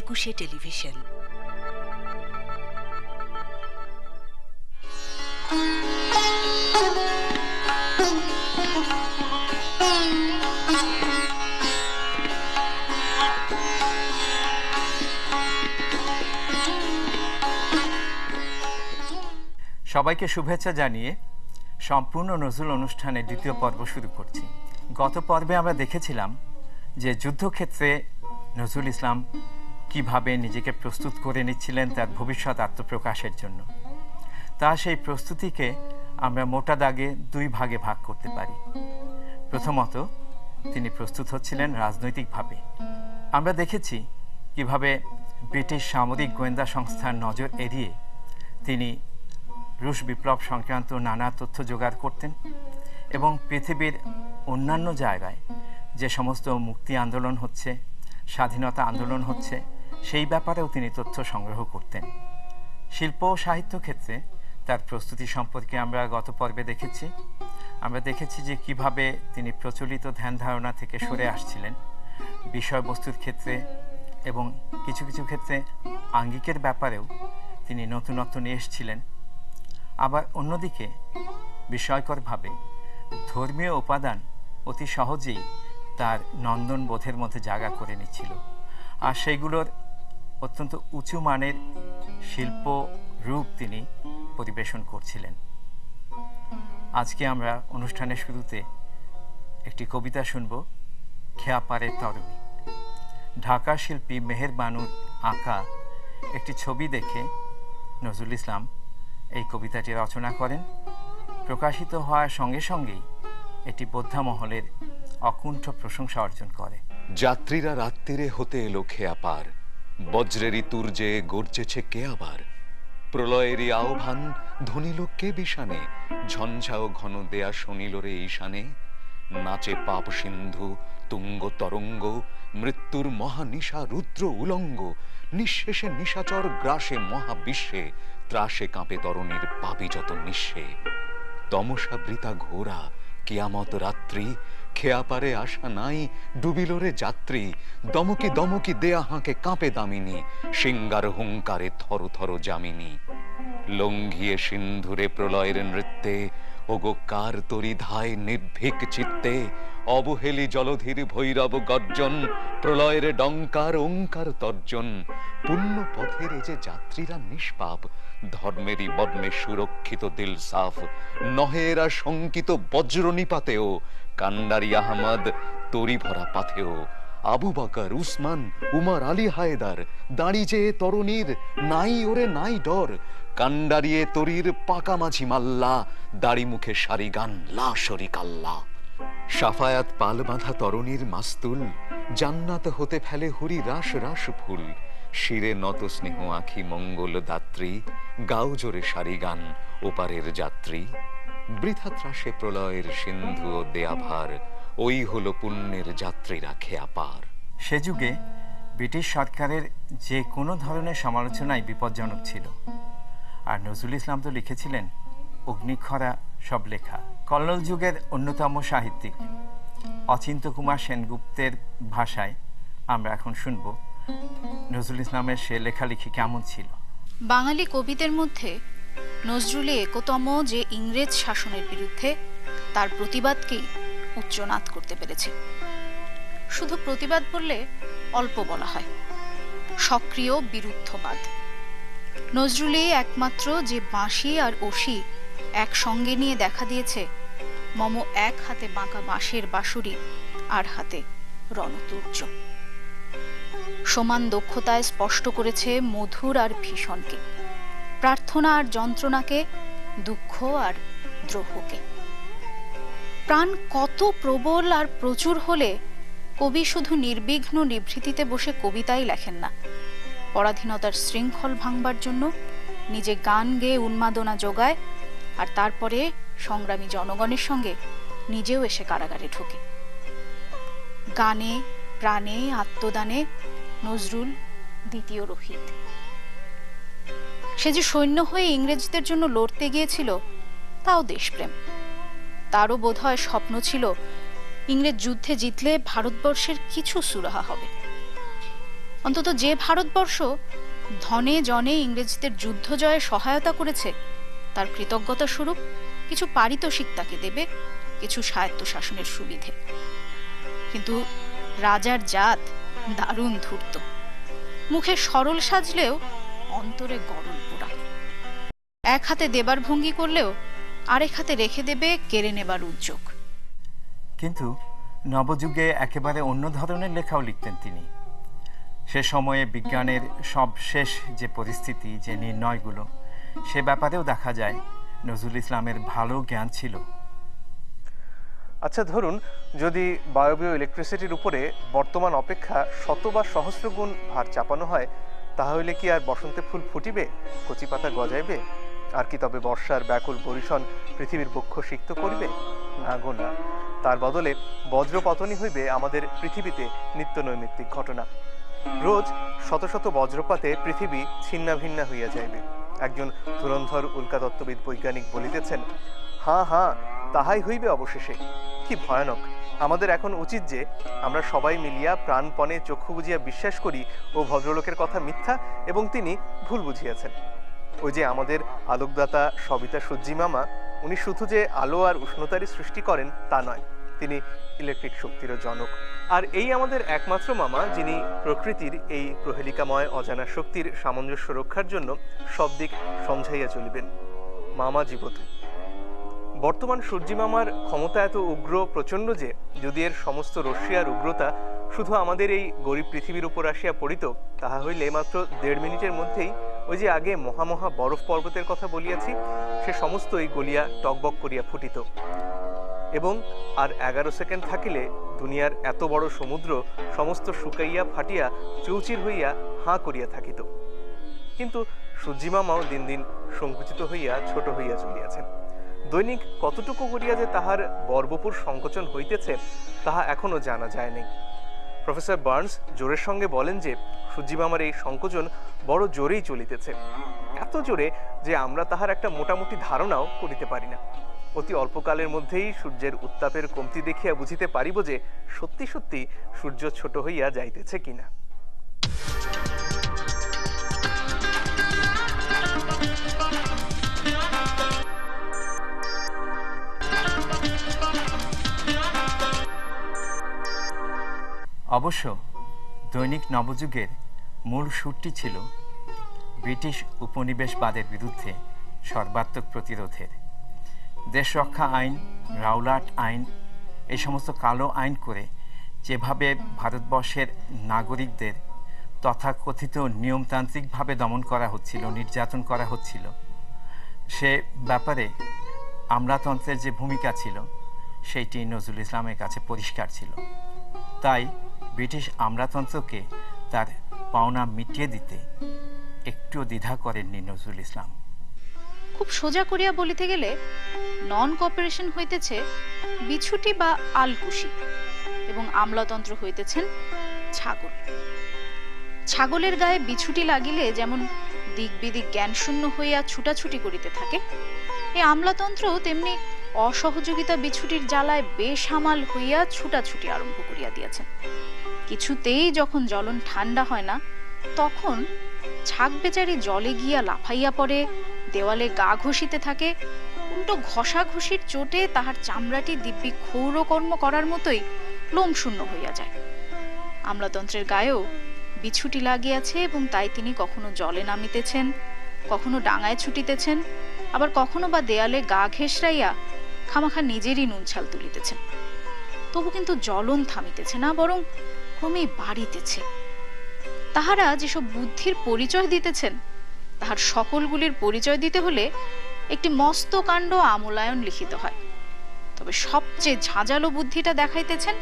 একুশে টেলিভিশন। সবাইকে শুভেচ্ছা জানিয়ে সম্পূর্ণ নজরুল অনুষ্ঠানের দ্বিতীয় পর্ব শুরু করছি। গত পর্বে আমরা দেখেছিলাম যে যুদ্ধক্ষেত্রে নজরুল ইসলাম কীভাবে নিজেকে প্রস্তুত করে নিচ্ছিলেন তার ভবিষ্যৎ আত্মপ্রকাশের জন্য। তা সেই প্রস্তুতিকে আমরা মোটা দাগে দুই ভাগে ভাগ করতে পারি। প্রথমত, তিনি প্রস্তুত হচ্ছিলেন রাজনৈতিকভাবে। আমরা দেখেছি কীভাবে ব্রিটিশ সামরিক গোয়েন্দা সংস্থার নজর এড়িয়ে তিনি রুশ বিপ্লব সংক্রান্ত নানা তথ্য জোগাড় করতেন এবং পৃথিবীর অন্যান্য জায়গায় যে সমস্ত মুক্তি আন্দোলন হচ্ছে, স্বাধীনতা আন্দোলন হচ্ছে সেই ব্যাপারেও তিনি তথ্য সংগ্রহ করতেন। শিল্প ও সাহিত্য ক্ষেত্রে তার প্রস্তুতি সম্পর্কে আমরা গত পর্বে দেখেছি। আমরা দেখেছি যে কীভাবে তিনি প্রচলিত ধ্যান ধারণা থেকে সরে আসছিলেন। বিষয়বস্তুর ক্ষেত্রে এবং কিছু কিছু ক্ষেত্রে আঙ্গিকের ব্যাপারেও তিনি নতুনত্ব নিয়ে এসেছিলেন। আবার অন্যদিকে বিস্ময়করভাবে ধর্মীয় উপাদান অতি সহজেই তার নন্দন বোধের মধ্যে জায়গা করে নিচ্ছিল। আর সেইগুলোর অত্যন্ত উঁচু মানের শিল্প রূপ তিনি পরিবেশন করছিলেন। আজকে আমরা অনুষ্ঠানের শুরুতে একটি কবিতা শুনব খেয়াপাড়ের তরণী। ঢাকা শিল্পী মেহের বানুর আঁকা একটি ছবি দেখে নজরুল ইসলাম এই কবিতাটি রচনা করেন। প্রকাশিত হওয়ার সঙ্গে সঙ্গেই এটি বোদ্ধা মহলের অকুণ্ঠ প্রশংসা অর্জন করে। যাত্রীরা রাত্রিরে হতে এলো খেয়া পার বজ্রেরই তুর্যে গর্জেছে কে আবার? প্রলয়েরই আহ্বান ধনিল কে বিশানে ঝঞ্ঝাও ঘন দেয়া শনিল রে ঈশানে। নাচে পাপ সিন্ধু, তুঙ্গ তরঙ্গ, মৃত্যুর মহানিশা রুদ্র উলঙ্গ। নিঃশেষে নিশাচর গ্রাসে মহাবিশ্বে, ত্রাসে কাঁপে তরণীর পাপি যত নিঃশে। তমসা বৃতা ঘোরা কিয়ামত রাত্রি খেয়া পারে আসা নাই ডুবিল রে যাত্রী, দমকি দমকি দেয়া হাঁকে কাঁপে দামিনী, সিঙ্গার হুঙ্কারে থর থর জামিনী লঙ্ঘিয়ে সিন্ধুরে প্রলয়ের নৃত্যে, ওগো কার তরি ধায় নির্ভীক চিত্তে, অবহেলি জলধীর ভৈরব গর্জন, প্রলয়ের ডঙ্কার ওঙ্কার তর্জন, পুণ্য পথের যে যাত্রীরা নিষ্পাপ, ধর্মেরই বর্ণে সুরক্ষিত দিল সাফ, নহেরা শঙ্কিত বজ্র নিপাতেও কান্ডারি আহমদ তরি ভরা পাথেও আবু বাকার উসমান, উমার, আলী হায়দার, দাঁড়ি যে তরুণীর, নাই ওরে নাই ডর। কান্ডারিয়ে তরির পাকা মাঝি মাল্লা, দাড়ি মুখে সারি গান লা শরিক আল্লাহ সাফায়াত পাল বাঁধা তরণীর মাস্তুল, জান্নাত হতে ফেলে হরি রাস রাস ফুল। শিরে নত স্নেহ আখি মঙ্গল দাত্রী, গাও জোরে সারি গান ওপারের যাত্রী। বৃথা ত্রাসে প্রলয়ের সিন্ধু ও দেয়াভার ওই হলো পুণ্যের যাত্রীরা খেয়া পার সে যুগে ব্রিটিশ সরকারের যে কোনো ধরনের সমালোচনাই বিপজ্জনক ছিল। আর নজরুল ইসলাম তো লিখেছিলেন অগ্নিক্ষরা সব লেখা। কল্লোল যুগের অন্যতম সাহিত্যিক অচিন্ত কুমার সেনগুপ্তের ভাষায় আমরা এখন শুনব নজরুল ইসলামের সে লেখালেখি কেমন ছিল। বাঙালি কবিদের মধ্যে নজরুলে একতম যে ইংরেজ শাসনের বিরুদ্ধে তার প্রতিবাদকেই উচ্চনাদ করতে পেরেছে। শুধু প্রতিবাদ বললে অল্প বলা হয়। সক্রিয়, বিরুদ্ধবাদ। নজরুলে একমাত্র যে বাঁশি আর ওসি একসঙ্গে নিয়ে দেখা দিয়েছে, মম এক হাতে বাঁকা বাঁশের বাঁশুরি, আর হাতে রণতুর্য। সমান দক্ষতায় স্পষ্ট করেছে মধুর আর ভীষণকে। প্রার্থনা আর যন্ত্রণাকে, দুঃখ আর দ্রোহকে। প্রাণ কত প্রবল আর প্রচুর হলে কবি শুধু নির্বিঘ্ন নিভৃতিতে বসে কবিতাই লেখেন না। পরাধীনতার শৃঙ্খল ভাঙবার জন্য নিজে গান গেয়ে উন্মাদনা যোগায় আর তারপরে সংগ্রামী জনগণের সঙ্গে নিজেও এসে কারাগারে ঢোকে। গানে, প্রাণে, আত্মদানে নজরুল দ্বিতীয় রোহিত। সে যে সৈন্য হয়ে ইংরেজদের জন্য লড়তে গিয়েছিল, তাও দেশপ্রেম। তারও বোধহয় স্বপ্ন ছিল, ইংরেজ যুদ্ধে জিতলে ভারতবর্ষের কিছু সুরাহা হবে। অন্তত যে ভারতবর্ষ ধনে জনে ইংরেজদের যুদ্ধ জয়ে সহায়তা করেছে, তার কৃতজ্ঞতা স্বরূপ কিছু পারিতোষিক তাকে দেবে, কিছু স্বায়ত্ত শাসনের সুবিধে। কিন্তু রাজার জাত দারুণ ধূর্ত। মুখে সরল সাজলেও অন্তরে গরল পোড়া। এক হাতে দেবার ভঙ্গি করলেও আরেক হাতে রেখে দেবে কেড়ে নেবার উদ্যোগ। কিন্তু নবযুগে একেবারে অন্য ধরনের লেখাও লিখতেন তিনি। সে সময়ে বিজ্ঞানের সব শেষ যে পরিস্থিতি যে নির্ণয়গুলো সে ব্যাপারেও দেখা যায় নজরুল ইসলামের ভালো জ্ঞান ছিল। আচ্ছা ধরুন যদি বায়বীয় ইলেকট্রিসিটির উপরে বর্তমান অপেক্ষা শত বা সহস্র গুণ ভার চাপানো হয় তাহলে কি আর বসন্তে ফুল ফুটিবে? কচি পাতা গজাইবে? আর কি তবে বর্ষার ব্যাকুল পরিশন পৃথিবীর বক্ষ সিক্ত করিবে? না গো, না। তার বদলে বজ্রপতনই হইবে আমাদের পৃথিবীতে নিত্য নৈমিত্তিক ঘটনা। রোজ শত শত বজ্রপাতে পৃথিবী ছিন্না ভিন্না হইয়া যাইবে। একজন ধুরন্ধর উল্কাতত্ত্ববিদ বৈজ্ঞানিক বলিতেছেন, হা হ্যাঁ তাহাই হইবে অবশেষে। কি ভয়ানক! আমাদের এখন উচিত যে আমরা সবাই মিলিয়া প্রাণপণে চক্ষু বুঝিয়া বিশ্বাস করি ও ভদ্রলোকের কথা মিথ্যা এবং তিনি ভুল বুঝিয়াছেন। ওই যে আমাদের আলোকদাতা সবিতা সূর্যি মামা, উনি শুধু যে আলো আর উষ্ণতারই সৃষ্টি করেন তা নয়, তিনি ইলেকট্রিক শক্তিরও জনক। আর এই আমাদের একমাত্র মামা, যিনি প্রকৃতির এই প্রহেলিকাময় অজানা শক্তির সামঞ্জস্য রক্ষার জন্য সব দিক সমঝাইয়া চলিবেন। মামা জীবত বর্তমান সূর্যি মামার ক্ষমতা এত উগ্র প্রচণ্ড যে, যদি এর সমস্ত রশ্মি আর উগ্রতা শুধু আমাদের এই গরিব পৃথিবীর উপর আসিয়া পড়িত, তাহা হইলে মাত্র দেড় মিনিটের মধ্যেই ওই যে আগে মহামহা বরফ পর্বতের কথা বলিয়াছি, সে সমস্তই গলিয়া টকবক করিয়া ফুটিত। এবং আর এগারো সেকেন্ড থাকিলে দুনিয়ার এত বড় সমুদ্র সমস্ত শুকাইয়া ফাটিয়া চৌচির হইয়া হাঁ করিয়া থাকিত। কিন্তু সূর্যিমামাও দিন দিন সংকুচিত হইয়া ছোট হইয়া চলিয়াছেন। দৈনিক কতটুকু করিয়া যে তাহার বর্বপুর সংকোচন হইতেছে, তাহা এখনও জানা যায় নাই প্রফেসর বার্নস জোরের সঙ্গে বলেন যে সূর্যিমামার এই সংকোচন বড় জোরেই চলিতেছে। এত জোরে যে আমরা তাহার একটা মোটামুটি ধারণাও করিতে পারি না। অতি অল্পকালের মধ্যেই সূর্যের উত্তাপের কমতি দেখিয়া বুঝিতে পারিব যে, সত্যি সত্যি সূর্য ছোট হইয়া যাইতেছে কিনা। অবশ্য দৈনিক নবযুগের মূল সুরটি ছিল ব্রিটিশ উপনিবেশবাদের বিরুদ্ধে সর্বাত্মক প্রতিরোধের। দেশ রক্ষা আইন রাউলাট আইন, এই সমস্ত কালো আইন করে যেভাবে ভারতবর্ষের নাগরিকদের তথাকথিত নিয়মতান্ত্রিকভাবে দমন করা হচ্ছিল, নির্যাতন করা হচ্ছিল, সে ব্যাপারে আমলাতন্ত্রের যে ভূমিকা ছিল, সেইটি নজরুল ইসলামের কাছে পরিষ্কার ছিল। তাই ব্রিটিশ আমলাতন্ত্রকে তার পাওনা মিটিয়ে দিতে একটুও দ্বিধা করেননি নজরুল ইসলাম। খুব সোজা করিয়া বলিতে গেলে নন কপারেশন হইতেছে বিছুটি বা আলকুশি এবং আমলাতন্ত্র হইতেছেন ছাগল। ছাগলের গায়ে বিছুটি লাগিলে যেমন দিক বিদিক জ্ঞান শূন্য হইয়া ছুটাছুটি করিতে থাকে এই আমলাতন্ত্র তেমনি অসহযোগিতা বিছুটির জ্বালায় বেসামাল হইয়া ছুটাছুটি আরম্ভ করিয়া দিয়াছেন। কিছুতেই যখন জ্বলন ঠান্ডা হয় না, তখন ছাগ বেচারি জলে গিয়া লাফাইয়া পড়ে, দেওয়ালে গা ঘষিতে থাকে, উল্টো ঘষা ঘষির চোটে তাহার চামড়াটি দিব্যি ক্ষৌরকর্ম করার মতোই লোম শূন্য হইয়া যায়। আমলাতন্ত্রের গায়েও বিছুটি লাগিয়াছে এবং তাই তিনি কখনো জলে নামিতেছেন, কখনো ডাঙায় ছুটিতেছেন, আবার কখনো বা দেয়ালে গা ঘেঁষরাইয়া খামাখা নিজেরই নুনছাল তুলিতেছেন। তবু কিন্তু জ্বলন থামিতেছে না, বরং ক্রমেই বাড়িতেছে। তাহারা যেসব বুদ্ধির পরিচয় দিতেছেন, তাহার সকলগুলির পরিচয় দিতে হলে একটি মস্ত কাণ্ড আমূলায়ন লিখিত হয়। তবে সবচেয়ে ঝাঁঝালো বুদ্ধিটা দেখাইতেছেন,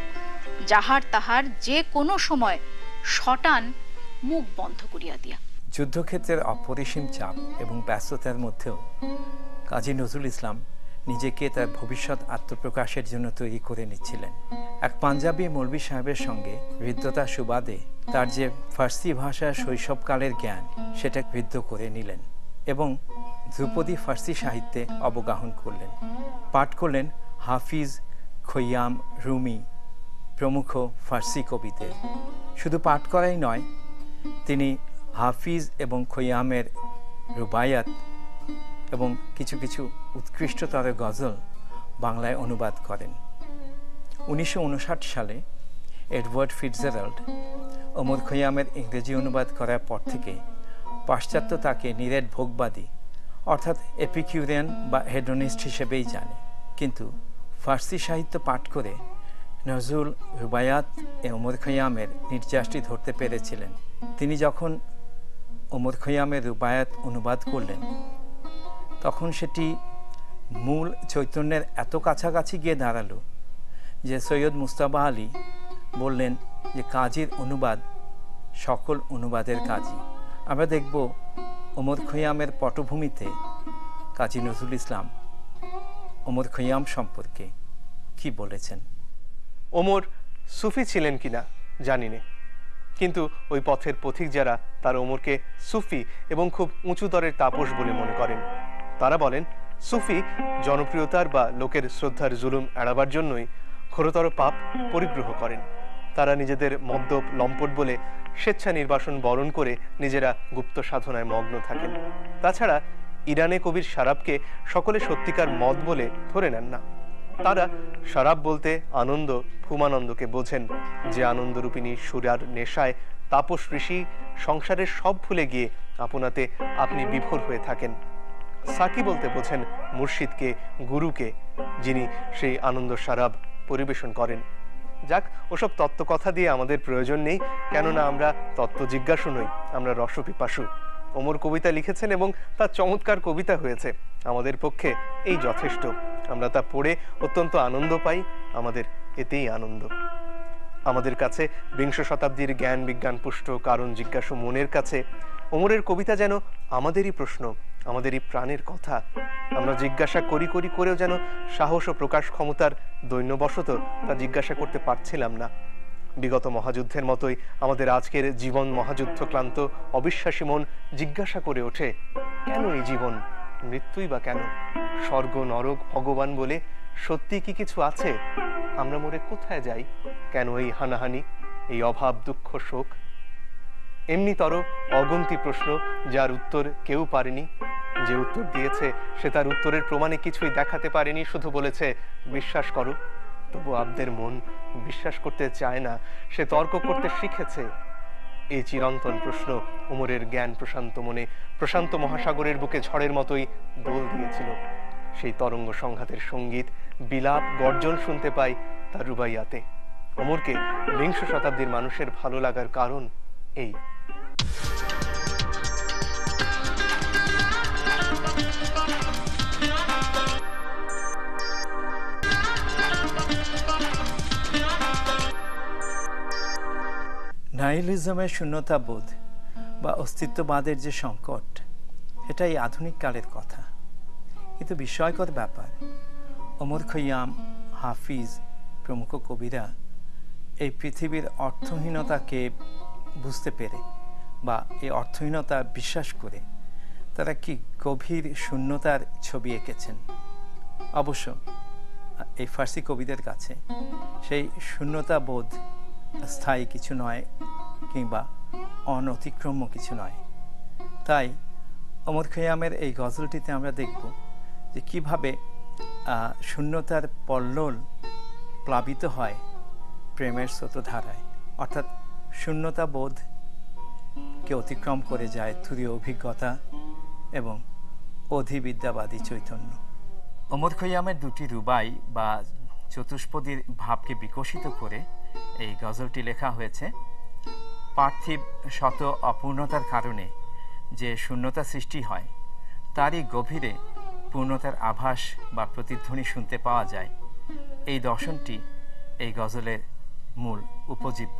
যাহার তাহার যে কোনো সময় শটান মুখ বন্ধ করিয়া দিয়া। যুদ্ধক্ষেত্রের অপরিসীম চাপ এবং ব্যস্ততার মধ্যেও কাজী নজরুল ইসলাম নিজেকে তার ভবিষ্যৎ আত্মপ্রকাশের জন্য তৈরি করে নিচ্ছিলেন। এক পাঞ্জাবি মৌলবী সাহেবের সঙ্গে হৃদ্যতা সুবাদে তার যে ফার্সি ভাষার শৈশবকালের জ্ঞান, সেটা হৃদ্য করে নিলেন এবং ধ্রুপদী ফার্সি সাহিত্যে অবগাহন করলেন। পাঠ করলেন হাফিজ খৈয়াম রুমি, প্রমুখ ফার্সি কবিদের। শুধু পাঠ করাই নয়, তিনি হাফিজ এবং খৈয়ামের রুবায়াত এবং কিছু কিছু উৎকৃষ্টতর গজল বাংলায় অনুবাদ করেন। উনিশশো উনষাট সালে এডওয়ার্ড ফিটজারাল্ড ওমর খৈয়ামের ইংরেজি অনুবাদ করার পর থেকে পাশ্চাত্য তাকে নিরেট ভোগবাদী, অর্থাৎ এপিকিউরিয়ান বা হেডোনিস্ট হিসেবেই জানে। কিন্তু ফার্সি সাহিত্য পাঠ করে নজরুল রুবায়াত এ ওমর খৈয়ামের নির্যাসটি ধরতে পেরেছিলেন। তিনি যখন ওমর খৈয়ামের রুবায়াত অনুবাদ করলেন তখন সেটি মূল চৈতন্যের এত কাছাকাছি গিয়ে দাঁড়াল যে সৈয়দ মুস্তাবা আলী বললেন যে, কাজীর অনুবাদ সকল অনুবাদের কাজী আমরা দেখব ওমর খৈয়ামের পটভূমিতে কাজী নজরুল ইসলাম ওমর খৈয়াম সম্পর্কে কি বলেছেন। ওমর সুফি ছিলেন কিনা জানি নে কিন্তু ওই পথের পথিক যারা, তার ওমরকে সুফি এবং খুব উঁচু দরের তাপস বলে মনে করেন। তারা বলেন, সুফি জনপ্রিয়তার বা লোকের শ্রদ্ধার জুলুম এড়াবার জন্যই ঘোরতর পাপ পরিগ্রহ করেন। তারা নিজেদের মদ্যপ, লম্পট বলে স্বেচ্ছা নির্বাসন বরণ করে নিজেরা গুপ্ত সাধনায় মগ্ন থাকেন। তাছাড়া ইরানে কবির শারাবকে সকলে সত্যিকার মদ বলে ধরে নেন না। তারা শরাব বলতে আনন্দ ফুমানন্দকে বোঝেন, যে আনন্দরূপিণী সুরার নেশায় তাপস ঋষি সংসারের সব ভুলে গিয়ে আপনাতে আপনি বিভোর হয়ে থাকেন। সাকি বলতে বোঝেন মুর্শিদকে, গুরুকে, যিনি সেই আনন্দ সারাব পরিবেশন করেন। যাক, ওসব তত্ত্ব কথা দিয়ে আমাদের প্রয়োজন নেই, কেননা আমরা তত্ত্ব জিজ্ঞাসু নই, আমরা রসপিপাসু। ওমর কবিতা লিখেছেন এবং তা চমৎকার কবিতা হয়েছে। আমাদের পক্ষে এই যথেষ্ট। আমরা তা পড়ে অত্যন্ত আনন্দ পাই, আমাদের এতেই আনন্দ। আমাদের কাছে বিংশ শতাব্দীর জ্ঞান বিজ্ঞান পুষ্ট কারণ জিজ্ঞাসু মনের কাছে। ওমরের কবিতা যেন আমাদেরই প্রশ্ন আমাদেরই প্রাণের কথা। আমরা জিজ্ঞাসা করি করি করেও যেন সাহস ও প্রকাশ ক্ষমতার দৈন্যবশত তা জিজ্ঞাসা করতে পারছিলাম না। বিগত মহাযুদ্ধের মতোই আমাদের আজকের জীবন মহাযুদ্ধ ক্লান্ত, অবিশ্বাসী মন জিজ্ঞাসা করে ওঠে, কেন এই জীবন? মৃত্যুই বা কেন? স্বর্গ, নরক, ভগবান বলে সত্যি কি কিছু আছে? আমরা মরে কোথায় যাই? কেন এই হানাহানি, এই অভাব, দুঃখ, শোক? এমনিতর অগন্তি প্রশ্ন যার উত্তর কেউ পারেনি। যে উত্তর দিয়েছে সে তার উত্তরের প্রমাণে কিছুই দেখাতে পারেনি, শুধু বলেছে, বিশ্বাস করো, তবু আব্দের মন বিশ্বাস করতে চায় না। সে তর্ক করতে শিখেছে। এই চিরন্তন প্রশ্ন উমরের জ্ঞান প্রশান্ত মনে, প্রশান্ত মহাসাগরের বুকে ঝড়ের মতোই দোল দিয়েছিল। সেই তরঙ্গ সংঘাতের সংগীত বিলাপ, গর্জন শুনতে পাই তার রুবাইয়াতে। ওমরকে বিংশ শতাব্দীর মানুষের ভালো লাগার কারণ এই। নাইলিজমের শূন্যতা বোধ বা অস্তিত্ববাদের যে সংকট, এটাই আধুনিক কালের কথা। কিন্তু বিস্ময়কর ব্যাপার ওমর খৈয়াম, হাফিজ, প্রমুখ কবিরা এই পৃথিবীর অর্থহীনতাকে বুঝতে পেরে বা এই অর্থহীনতা বিশ্বাস করে তারা কি গভীর শূন্যতার ছবি এঁকেছেন? অবশ্য, এই ফার্সি কবিদের কাছে সেই শূন্যতা বোধ স্থায়ী কিছু নয় কিংবা অনতিক্রম্য কিছু নয়। তাই অমর খৈয়ামের এই গজলটিতে আমরা দেখব যে কীভাবে শূন্যতার পল্লল প্লাবিত হয় প্রেমের স্রোতধারায়। অর্থাৎ শূন্যতা বোধকে অতিক্রম করে যায় তুরীয় অভিজ্ঞতা এবং অধিবিদ্যাবাদী চৈতন্য। ওমর খৈয়ামের দুটি রুবাই বা চতুষ্পদীর ভাবকে বিকশিত করে এই গজলটি লেখা হয়েছে, পার্থিব শত অপূর্ণতার কারণে যে শূন্যতা সৃষ্টি হয়, তারই গভীরে পূর্ণতার আভাস বা প্রতিধ্বনি শুনতে পাওয়া যায়। এই দর্শনটি এই গজলের মূল উপজীব্য।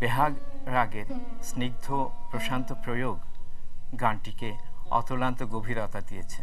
বেহাগ রাগের স্নিগ্ধ প্রশান্ত প্রয়োগ গানটিকে অতলান্ত গভীরতা দিয়েছে।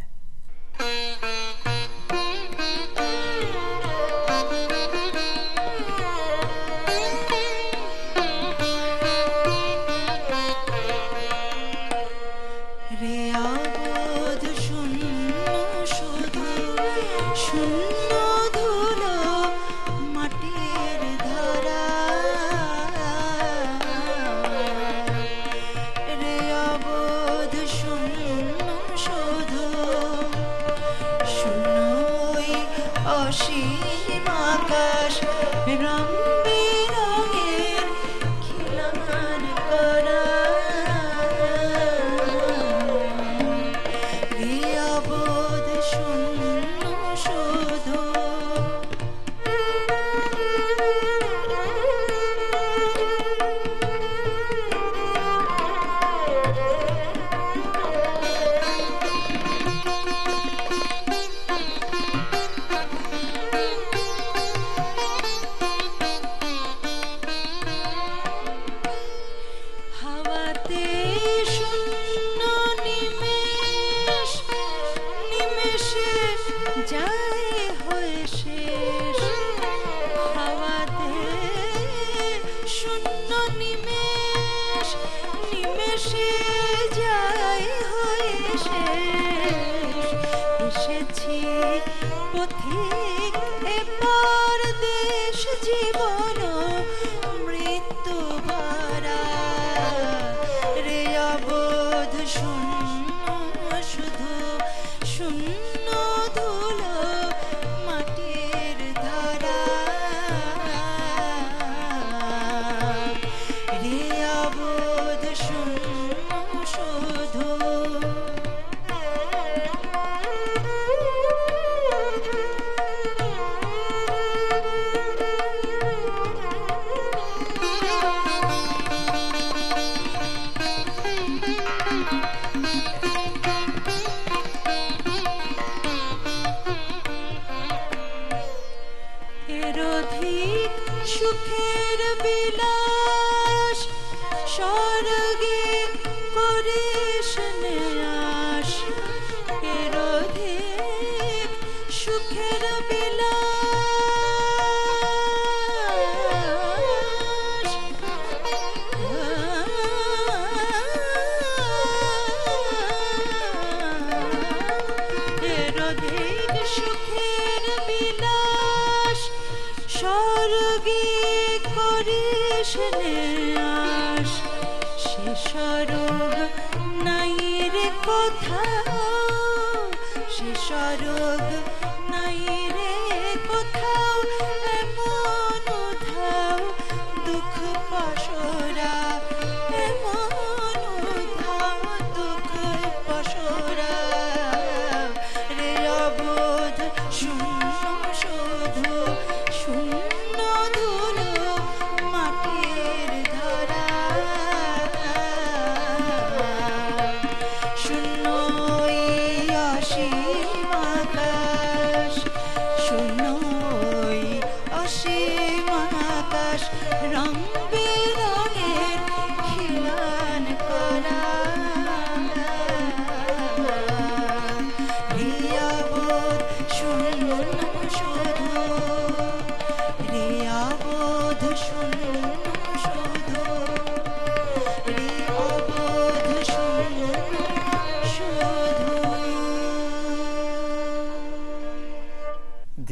পথিক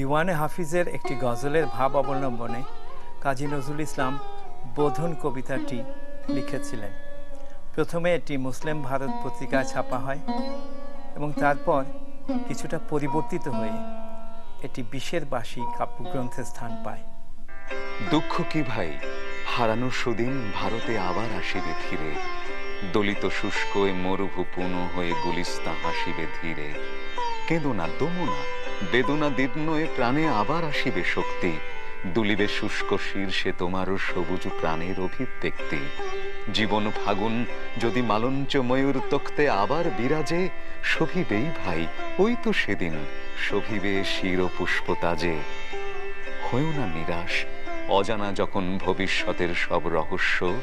দিওয়ানে হাফিজের একটি গজলের ভাব অবলম্বনে কাজী নজরুল ইসলাম বোধন কবিতাটি লিখেছিলেন। প্রথমে এটি মুসলিম ভারত পত্রিকায় ছাপা হয় এবং তারপর কিছুটা পরিবর্তিত হয়ে এটি বিশের বাসী কাব্যগ্রন্থে স্থান পায়। দুঃখ কি ভাই? হারানো সুদিন ভারতে আবার আসিবে ফিরে দলিত শুষ্ক মরুভূপূর্ণ হয়ে গুলিস্তা হাসিবে ধীরে। কেঁদো না, দমো না বেদনা দীর্ণ এ প্রাণে আবার আসিবে শক্তি। দুলিবে শুষ্ক শীর্ষে তোমারও সবুজ প্রাণের অভিব্যক্তি। জীবন ফাগুন যদি মালঞ্চ ময়ূর তক্তে আবার বিরাজে, শোভিবেই ভাই, ওই তো সেদিন শোভিবে শির পুষ্পতাজে হয়েও না নিরাশ, অজানা যখন ভবিষ্যতের সব রহস্য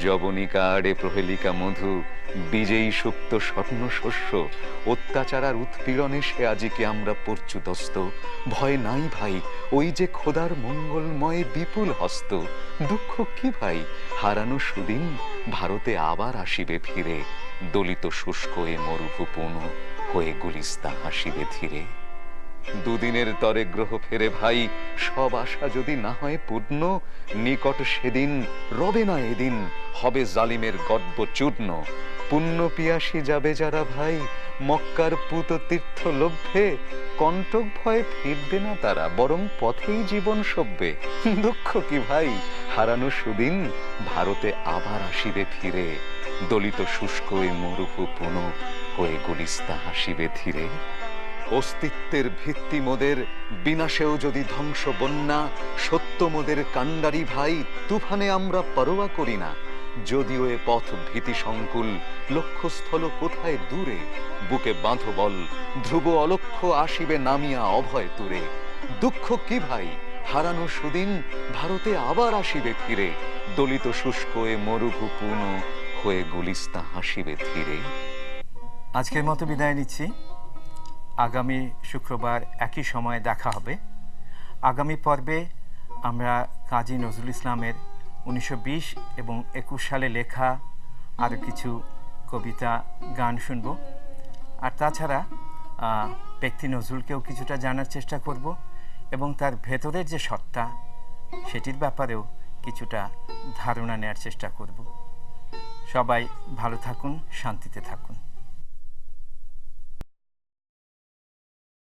যবনিকা আড়ে প্রহেলিকা মধু বীজেই সুপ্ত স্বর্ণ শস্য অত্যাচার আর উৎপীড়নে সে আজিকে আমরা পর্যুদস্ত ভয় নাই ভাই, ওই যে খোদার মঙ্গলময় বিপুল হস্ত। দুঃখ কি ভাই, হারানো সুদিন, ভারতে আবার আসিবে ফিরে। দলিত শুষ্ক এ মরুভূপূর্ণ হয়ে গুলিস্তা হাসিবে ধীরে। দুদিনের তরে গ্রহ ফেরে ভাই, সব আশা যদি না হয় পূর্ণ, নিকট সেদিন, রবে না এদিন, হবে জালিমের গর্ব চূর্ণ। পুণ্য পিয়াসী যাবে যারা ভাই, মক্কার পুত তীর্থ লভ্যে কণ্টক ভয়ে ফিরবে না তারা, বরং পথেই জীবন সভ্যে। দুঃখ কি ভাই, হারানো সুদিন, ভারতে আবার আসিবে ফিরে। দলিত শুষ্ক এ মরুভূ পুনঃ হয়ে গুলিস্তা হাসিবে ধীরে। অস্তিত্বের ভিত্তি মোদের, বিনাশেও যদি ধ্বংস বন্যা, সত্য মোদের কাণ্ডারি ভাই, তুফানে আমরা পরোয়া করি না। যদিও এ পথ ভীতি সংকুল লক্ষ্যস্থল কোথায় দূরে? বুকে বাঁধো বল, ধ্রুব অলক্ষ্য আসিবে নামিয়া অভয় তুরে। দুঃখ কি ভাই? হারানো সুদিন, ভারতে আবার আসিবে ফিরে। দলিত শুষ্ক এ মরুভূপূর্ণ হয়ে গুলিস্তা হাসিবে ধীরে। আজকের মতো বিদায় নিচ্ছি। আগামী শুক্রবার একই সময়ে দেখা হবে। আগামী পর্বে আমরা কাজী নজরুল ইসলামের উনিশশো বিশ এবং একুশ সালে লেখা আরও কিছু কবিতা, গান শুনব। আর তাছাড়া ব্যক্তি নজরুলকেও কিছুটা জানার চেষ্টা করব এবং তার ভেতরের যে সত্তা, সেটির ব্যাপারেও কিছুটা ধারণা নেওয়ার চেষ্টা করব। সবাই ভালো থাকুন, শান্তিতে থাকুন।